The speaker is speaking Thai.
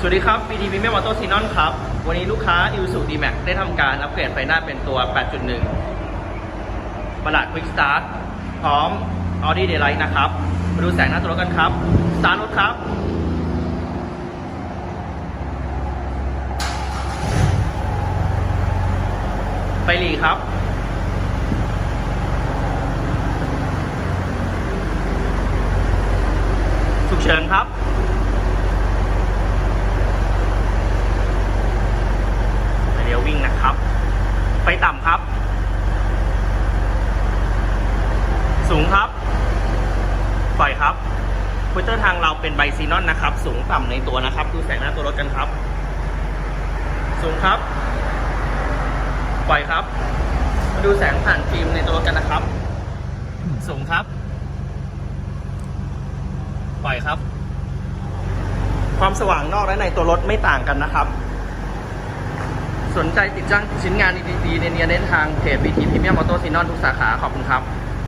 สวัสดีครับ BT Premium Auto s e n o n ครับ วันนี้ลูกค้า i s u d m a x ได้ทำการอัปเกรดไฟหน้าเป็นตัว 8.1 ประหลาด Quick Start พร้อม Audi Daylight นะครับ มาดูแสงหน้าตัวรถกันครับสตาร์ทรถครับไฟหลีครับ ฉุกเฉินครับ ไฟ ครับไฟต่ำครับ สูงครับ ปล่อยครับพุตเตอร์ทางเราเป็นไบซีนอนนะครับ สูงต่ำในตัวนะครับ ดูแสงหน้าตัวรถกันครับ สูงครับ ปล่อยครับ มาดูแสงผ่านฟิล์มในตัวรถกันนะครับ สูงครับ ปล่อยครับ ความสว่างนอกและในตัวรถไม่ต่างกันนะครับ สนใจติดจ้างชิ้นงานดีๆเนียนๆได้ทางเพจ BT Premium Auto s i n o n ทุกสาขา ขอบคุณครับ